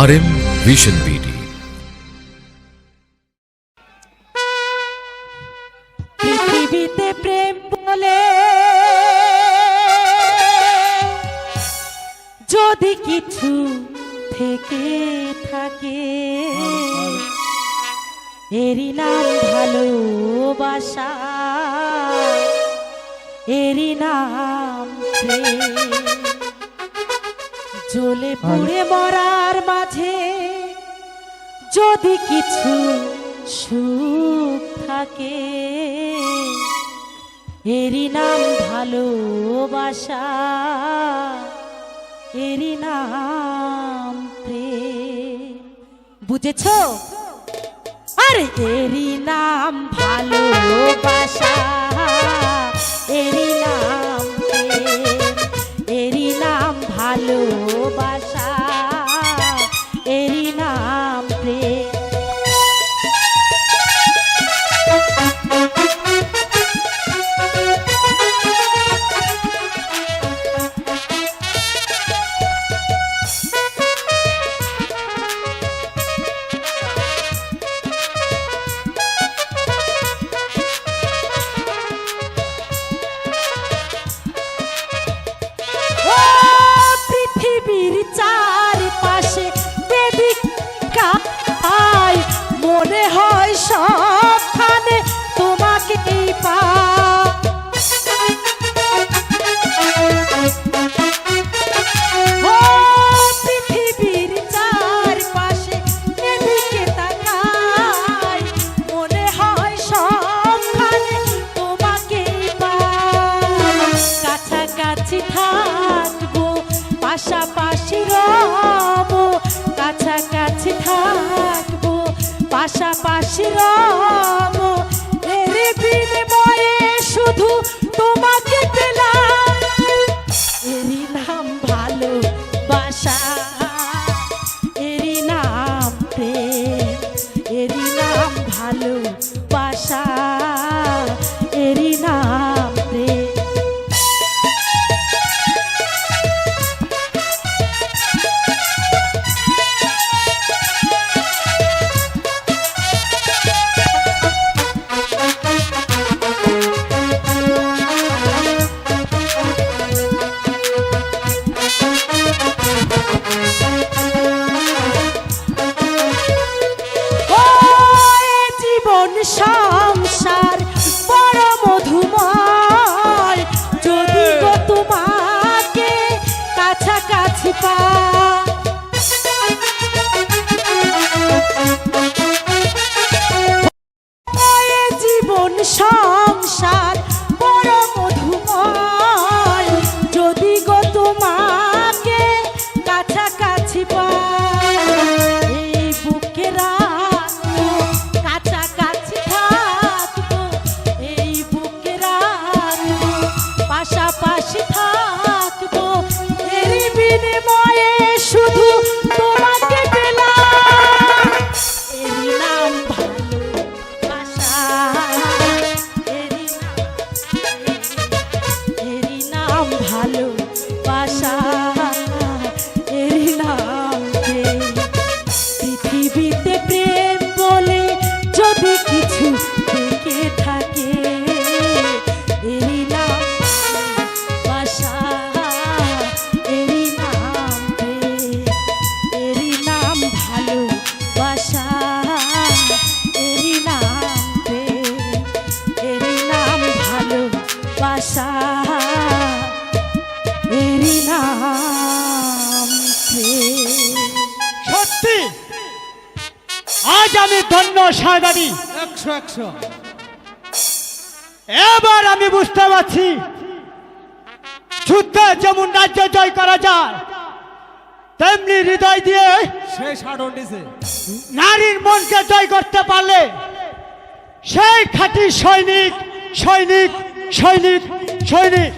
আর vision BD পৃথিবীতে প্রেম বলে যদি কিছু থেকে থাকে, এরই নাম ভালোবাসা, এরই নাম প্রেম। জ্বলে পুড়ে মরার মাঝে, যদি কিছু সুখ থাকে, এরই নাম ভালোবাসা, এরই নাম বুঝেছ? আরে এরই নাম ভালোবাসা, এরই নাম পাশাপাশি পৃথিবীতে প্রেম বলে যদি কিছু থেকে থাকে, এরই নাম ভালোবাসা এরই নাম প্রেম। নাম ভালোবাসা নাম প্রেম। নাম ভালোবাসা, এরই নাম। সত্যি আমি ধন্য একশো একশো। এবার আমি বুঝতে পারছি। যুদ্ধে যেমন রাজ্য জয় করা যায় তেমনি হৃদয় দিয়ে নারীর মনকে জয় করতে পারলে সেই খাঁটি সৈনিক সৈনিক সৈনিক সৈনিক।